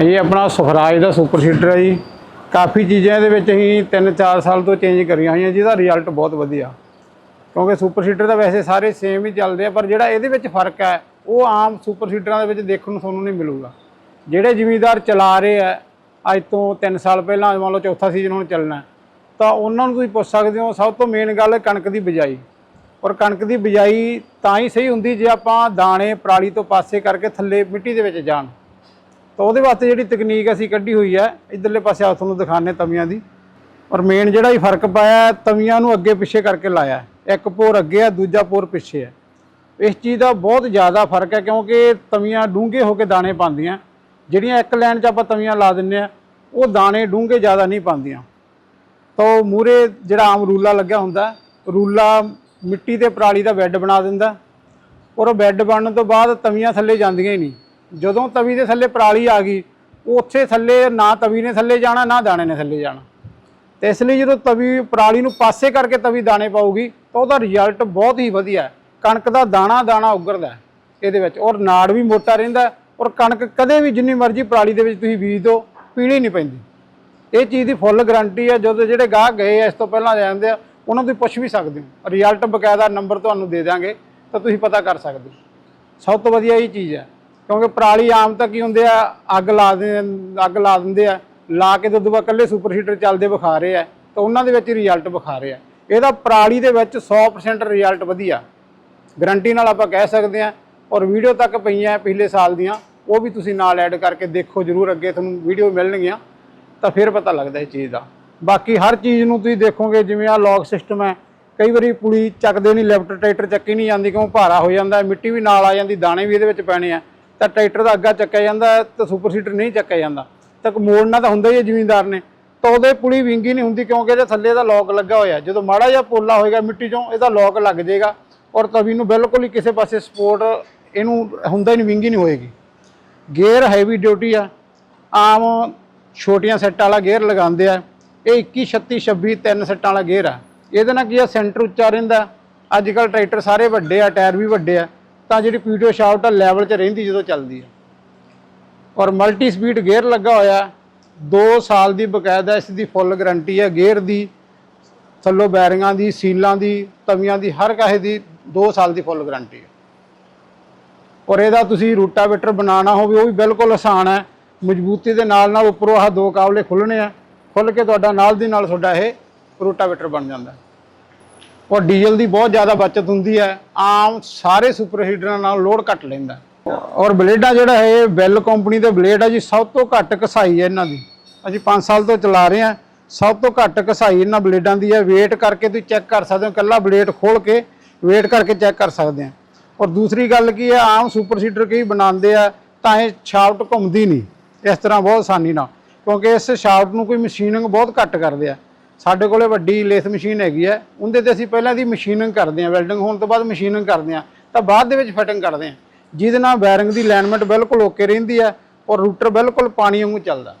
ਇਹ ਆਪਣਾ ਸੁਖਰਾਜ ਦਾ super seeder ਹੈ ਜੀ। ਕਾਫੀ ਚੀਜ਼ਾਂ ਇਹਦੇ ਵਿੱਚ ਅਸੀਂ 3-4 ਸਾਲ ਤੋਂ ਚੇਂਜ ਕਰੀਆਂ ਹੋਈਆਂ ਜਿਹਦਾ ਰਿਜ਼ਲਟ ਬਹੁਤ ਵਧੀਆ। ਕਿਉਂਕਿ ਸੁਪਰ ਸੀਟਰ ਤਾਂ ਵੈਸੇ ਸਾਰੇ ਸੇਮ ਹੀ ਚੱਲਦੇ ਆ, ਪਰ ਜਿਹੜਾ ਇਹਦੇ ਵਿੱਚ ਫ਼ਰਕ ਹੈ, ਉਹ ਆਮ ਸੁਪਰ ਸੀਟਰਾਂ ਦੇ ਵਿੱਚ ਦੇਖਣ ਨੂੰ ਤੁਹਾਨੂੰ ਨਹੀਂ ਮਿਲੂਗਾ। ਜਿਹੜੇ ਜ਼ਿਮੀਂਦਾਰ ਚਲਾ ਰਹੇ ਆ, ਅੱਜ ਤੋਂ 3 ਸਾਲ ਪਹਿਲਾਂ ਮੰਨ ਲਓ ਚੌਥਾ ਸੀਜ਼ਨ ਹੁਣ ਚੱਲਣਾ ਤਾਂ ਉਹਨਾਂ ਨੂੰ ਤੁਸੀਂ ਪੁੱਛ ਸਕਦੇ ਹੋ, ਸਭ ਤੋਂ ਮੇਨ ਗੱਲ ਕਣਕ ਦੀ ਬਿਜਾਈ। ਔਰ ਕਣਕ ਦੀ ਬਿਜਾਈ ਤਾਂ ਹੀ ਸਹੀ ਹੁੰਦੀ ਜੇ ਆਪਾਂ ਦਾਣੇ ਪਰਾਲੀ ਤੋਂ ਪਾਸੇ ਕਰਕੇ ਥੱਲੇ ਮਿੱਟੀ ਦੇ ਵਿੱਚ ਜਾਣ। ਤਾਂ ਉਹਦੇ ਵਾਸਤੇ ਜਿਹੜੀ ਤਕਨੀਕ ਅਸੀਂ ਕੱਢੀ ਹੋਈ ਹੈ, ਇਧਰਲੇ ਪਾਸੇ ਆ ਤੁਹਾਨੂੰ ਦਿਖਾਣੇ ਤਵੀਆਂ ਦੀ। ਔਰ ਮੇਨ ਜਿਹੜਾ ਹੀ ਫ਼ਰਕ ਪਾਇਆ ਤਵੀਆਂ ਨੂੰ ਅੱਗੇ ਪਿੱਛੇ ਕਰਕੇ ਲਾਇਆ ਇੱਕ ਪੋਰ ਅੱਗੇ ਆ ਦੂਜਾ ਪੋਰ ਪਿੱਛੇ ਹੈ। ਇਸ ਚੀਜ਼ ਦਾ ਬਹੁਤ ਜ਼ਿਆਦਾ ਫ਼ਰਕ ਹੈ, ਕਿਉਂਕਿ ਤਵੀਆਂ ਡੂੰਘੇ ਹੋ ਕੇ ਦਾਣੇ ਪਾਉਂਦੀਆਂ। ਜਿਹੜੀਆਂ ਇੱਕ ਲਾਈਨ 'ਚ ਆਪਾਂ ਤਵੀਆਂ ਲਾ ਦਿੰਨੇ ਆ ਉਹ ਦਾਣੇ ਡੂੰਘੇ ਜ਼ਿਆਦਾ ਨਹੀਂ ਪਾਉਂਦੀਆਂ। ਤਾਂ ਮੂਰੇ ਜਿਹੜਾ ਆਮ ਰੂਲਾ ਲੱਗਿਆ ਹੁੰਦਾ, ਰੂਲਾ ਮਿੱਟੀ ਤੇ ਪਰਾਲੀ ਦਾ ਬੈੱਡ ਬਣਾ ਦਿੰਦਾ। ਔਰ ਉਹ ਬੈੱਡ ਬਣਨ ਤੋਂ ਬਾਅਦ ਤਵੀਆਂ ਥੱਲੇ ਜਾਂਦੀਆਂ ਹੀ ਨਹੀਂ। ਜਦੋਂ ਤਵੀ ਦੇ ਥੱਲੇ ਪਰਾਲੀ ਆ ਗਈ, ਉੱਥੇ ਥੱਲੇ ਨਾ ਤਵੀ ਨੇ ਥੱਲੇ ਜਾਣਾ, ਨਾ ਦਾਣੇ ਨੇ ਥੱਲੇ ਜਾਣਾ। ਤੇ ਇਸ ਲਈ ਜਦੋਂ ਤਵੀ, ਪਰਾਲੀ ਨੂੰ ਪਾਸੇ ਕਰਕੇ ਤਵੀ ਦਾਣੇ ਪਾਊਗੀ, ਤਾਂ ਉਹਦਾ ਰਿਜ਼ਲਟ ਬਹੁਤ ਹੀ ਵਧੀਆ ਕਣਕ ਦਾ ਦਾਣਾ ਦਾਣਾ ਉੱਗਰਦਾ ਇਹਦੇ ਵਿੱਚ। ਔਰ ਨਾੜ ਵੀ ਮੋਟਾ ਰਹਿੰਦਾ ਔਰ ਕਣਕ ਕਦੇ ਵੀ ਜਿੰਨੀ ਮਰਜ਼ੀ ਪਰਾਲੀ ਦੇ ਵਿੱਚ ਤੁਸੀਂ ਬੀਜ ਦਿਓ ਪੀਲੀ ਨਹੀਂ ਪੈਂਦੀ। ਇਹ ਚੀਜ਼ ਦੀ ਫੁੱਲ ਗਾਰੰਟੀ ਹੈ, ਜਦੋਂ ਜਿਹੜੇ ਗਾਹਕ ਗਏ ਆ, ਇਸ ਤੋਂ ਪਹਿਲਾਂ ਜਾਂਦੇ ਆ, ਉਹਨਾਂ ਤੋਂ ਪੁੱਛ ਵੀ ਸਕਦੇ ਹੋ। ਰਿਜ਼ਲਟ ਬਕਾਇਦਾ ਨੰਬਰ ਤੁਹਾਨੂੰ ਦੇ ਦਾਂਗੇ ਤਾਂ ਤੁਸੀਂ ਪਤਾ ਕਰ ਸਕਦੇ ਹੋ। ਸਭ ਤੋਂ ਵਧੀਆ ਇਹ ਚੀਜ਼ ਹੈ ਕਿਉਂਕਿ ਪਰਾਲੀ ਆਮ ਤਾਂ ਕੀ ਹੁੰਦੇ ਆ, ਅੱਗ ਲਾ ਦੇ, ਅੱਗ ਲਾ ਦਿੰਦੇ ਆ। ਲਾ ਕੇ ਦੁੱਧ ਬਾਅਦ ਕੱਲੇ ਸੁਪਰ ਹੀਟਰ ਚੱਲਦੇ ਵਿਖਾ ਰਹੇ ਆ। ਤਾਂ ਉਹਨਾਂ ਦੇ ਵਿੱਚ ਰਿਜ਼ਲਟ ਵਿਖਾ ਰਹੇ ਆ। ਇਹਦਾ ਪਰਾਲੀ ਦੇ ਵਿੱਚ 100% ਰਿਜ਼ਲਟ ਵਧੀਆ। ਗਰੰਟੀ ਨਾਲ ਆਪਾਂ ਕਹਿ ਸਕਦੇ ਆ, ਔਰ ਵੀਡੀਓ ਤੱਕ ਪਈਆਂ ਪਿਛਲੇ ਸਾਲ ਦੀਆਂ, ਉਹ ਵੀ ਤੁਸੀਂ ਨਾਲ ਐਡ ਕਰਕੇ ਦੇਖੋ ਜਰੂਰ, ਅੱਗੇ ਤੁਹਾਨੂੰ ਵੀਡੀਓ ਮਿਲਣਗੀਆਂ। ਤਾਂ ਫਿਰ ਪਤਾ ਲੱਗਦਾ ਇਹ ਚੀਜ਼ ਦਾ। ਬਾਕੀ ਹਰ ਚੀਜ਼ ਨੂੰ ਤੁਸੀਂ ਦੇਖੋਗੇ, ਜਿਵੇਂ ਆ ਲੌਕ ਸਿਸਟਮ ਹੈ, ਕਈ ਵਾਰੀ ਪੁਲੀ ਚੱਕਦੇ ਨਹੀਂ ਲੈਫਟ ਟਰੈਕਟਰ ਚੱਕੀ ਨਹੀਂ ਜਾਂਦੀ, ਕਿਉਂ ਭਾਰਾ ਹੋ ਜਾਂਦਾ, ਮਿੱਟੀ ਵੀ ਨਾਲ ਆ ਜਾਂਦੀ, ਦਾਣੇ ਵੀ ਇਹਦੇ ਵਿੱਚ ਪੈਣੇ ਆ। ਤਾਂ ਟਰੈਕਟਰ ਦਾ ਅੱਗਾ ਚੱਕਿਆ ਜਾਂਦਾ ਹੈ, ਤੇ ਸੁਪਰ ਸੀਟਰ ਨਹੀਂ ਚੱਕਿਆ ਜਾਂਦਾ। ਤਾਂ ਮੋੜਨਾ ਤਾਂ ਹੁੰਦਾ ਹੀ ਹੈ ਜ਼ਿਮੀਂਦਾਰ ਨੇ। ਤਾਂ ਉਹਦੇ ਪੁਲੀ ਵਿੰਗੀ ਨਹੀਂ ਹੁੰਦੀ ਕਿਉਂਕਿ ਇਹਦੇ ਥੱਲੇ ਦਾ ਲੋਕ ਲੱਗਾ ਹੋਇਆ ਜਦੋਂ ਮਾੜਾ ਜਿਹਾ ਪੋਲਾ ਹੋਏਗਾ ਮਿੱਟੀ ਚੋਂ ਇਹਦਾ ਲੋਕ ਲੱਗ ਜਾਏਗਾ ਔਰ ਤਵੀ ਨੂੰ ਬਿਲਕੁਲ ਹੀ ਕਿਸੇ ਪਾਸੇ ਸਪੋਰਟ ਇਹਨੂੰ ਹੁੰਦਾ ਹੀ ਨਹੀਂ ਵਿੰਗੀ ਨਹੀਂ ਹੋਏਗੀ। ਗੇਅਰ ਹੈਵੀ ਡਿਊਟੀ ਆ ਆਮ ਛੋਟੀਆਂ ਸੈੱਟਾਂ ਵਾਲਾ ਗੇਅਰ ਲਗਾਉਂਦੇ ਆ। ਇਹ 21 36 26 ਤਿੰਨ ਸੈੱਟਾਂ ਵਾਲਾ ਗੇਅਰ ਆ। ਇਹਦੇ ਨਾਲ ਕੀ ਆ ਸੈਂਟਰ ਉੱਚਾ ਰਹਿੰਦਾ। ਅੱਜ ਕੱਲ ਟਰੈਕਟਰ ਸਾਰੇ ਵੱਡੇ ਆ ਟਾਇਰ ਵੀ ਵੱਡੇ ਆ। ਤਾਂ ਜਿਹੜੀ ਪੀਟੀਓ ਸ਼ਾਫਟ ਆ ਲੈਵਲ 'ਚ ਰਹਿੰਦੀ ਜਦੋਂ ਚੱਲਦੀ ਹੈ ਔਰ ਮਲਟੀ ਸਪੀਡ ਗੇਅਰ ਲੱਗਾ ਹੋਇਆ 2 ਸਾਲ ਦੀ ਬਕਾਇਦਾ ਇਸ ਦੀ ਫੁੱਲ ਗਾਰੰਟੀ ਹੈ। ਗੇਅਰ ਦੀ, ਥੱਲੋਂ ਬੈਰਿੰਗਾਂ ਦੀ, ਸੀਲਾਂ ਦੀ, ਤਵੀਆਂ ਦੀ, ਹਰ ਕਾਹੇ ਦੀ 2 ਸਾਲ ਦੀ ਫੁੱਲ ਗਾਰੰਟੀ ਹੈ। ਔਰ ਇਹਦਾ ਤੁਸੀਂ ਰੂਟਾਵੇਟਰ ਬਣਾਉਣਾ ਹੋਵੇ, ਉਹ ਵੀ ਬਿਲਕੁਲ ਆਸਾਨ ਹੈ। ਮਜ਼ਬੂਤੀ ਦੇ ਨਾਲ ਨਾਲ ਉੱਪਰੋਂ ਆਹ ਦੋ ਕਾਬਲੇ ਖੁੱਲਣੇ ਆ। ਖੁੱਲ ਕੇ ਤੁਹਾਡਾ ਨਾਲ ਦੀ ਨਾਲ ਤੁਹਾਡਾ ਇਹ ਰੂਟਾਵੇਟਰ ਬਣ ਜਾਂਦਾ ਔਰ ਡੀਜ਼ਲ ਦੀ ਬਹੁਤ ਜ਼ਿਆਦਾ ਬਚਤ ਹੁੰਦੀ ਹੈ, ਆਮ ਸਾਰੇ ਸੁਪਰ ਹੀਟਰਾਂ ਨਾਲ ਲੋਡ ਘੱਟ ਲੈਂਦਾ ਔਰ ਬਲੇਡਾਂ ਜਿਹੜਾ ਹੈ, ਇਹ ਬੈਲ ਕੰਪਨੀ ਦੇ ਬਲੇਡ ਹੈ ਜੀ, ਸਭ ਤੋਂ ਘੱਟ ਕਸਾਈ ਹੈ ਇਹਨਾਂ ਦੀ। ਅਸੀਂ 5 ਸਾਲ ਤੋਂ ਚਲਾ ਰਹੇ ਹਾਂ, ਸਭ ਤੋਂ ਘੱਟ ਕਸਾਈ ਇਹਨਾਂ ਬਲੇਡਾਂ ਦੀ ਹੈ। ਵੇਟ ਕਰਕੇ ਤੁਸੀਂ ਚੈੱਕ ਕਰ ਸਕਦੇ ਹੋ ਕੱਲਾ ਬਲੇਡ ਖੋਲ ਕੇ ਵੇਟ ਕਰਕੇ ਚੈੱਕ ਕਰ ਸਕਦੇ ਆ ਔਰ ਦੂਸਰੀ ਗੱਲ ਕੀ ਹੈ, ਆਮ ਸੁਪਰ ਸੀਡਰ ਕਈ ਬਣਾਉਂਦੇ ਆ, ਤਾਂ ਇਹ ਸ਼ਾਫਟ ਘੁੰਮਦੀ ਨਹੀਂ, ਇਸ ਤਰ੍ਹਾਂ ਬਹੁਤ ਆਸਾਨੀ ਨਾਲ, ਕਿਉਂਕਿ ਇਸ ਸ਼ਾਫਟ ਨੂੰ ਕੋਈ ਮਸ਼ੀਨਿੰਗ ਬਹੁਤ ਘੱਟ ਕਰਦੇ ਆ। ਸਾਡੇ ਕੋਲੇ ਵੱਡੀ ਲੇਥ ਮਸ਼ੀਨ ਹੈਗੀ ਹੈ, ਉਹਦੇ ਤੇ ਅਸੀਂ ਪਹਿਲਾਂ ਦੀ ਮਸ਼ੀਨਿੰਗ ਕਰਦੇ ਹਾਂ ਵੈਲਡਿੰਗ ਹੋਣ ਤੋਂ ਬਾਅਦ ਮਸ਼ੀਨਿੰਗ ਕਰਦੇ ਹਾਂ, ਤਾਂ ਬਾਅਦ ਦੇ ਵਿੱਚ ਫਿਟਿੰਗ ਕਰਦੇ ਹਾਂ। ਜਿਹਦੇ ਨਾਲ ਬੈਰਿੰਗ ਦੀ ਅਲਾਈਨਮੈਂਟ ਬਿਲਕੁਲ ਓਕੇ ਰਹਿੰਦੀ ਹੈ ਔਰ ਰੂਟਰ ਬਿਲਕੁਲ ਪਾਣੀ ਵਾਂਗੂ ਚੱਲਦਾ।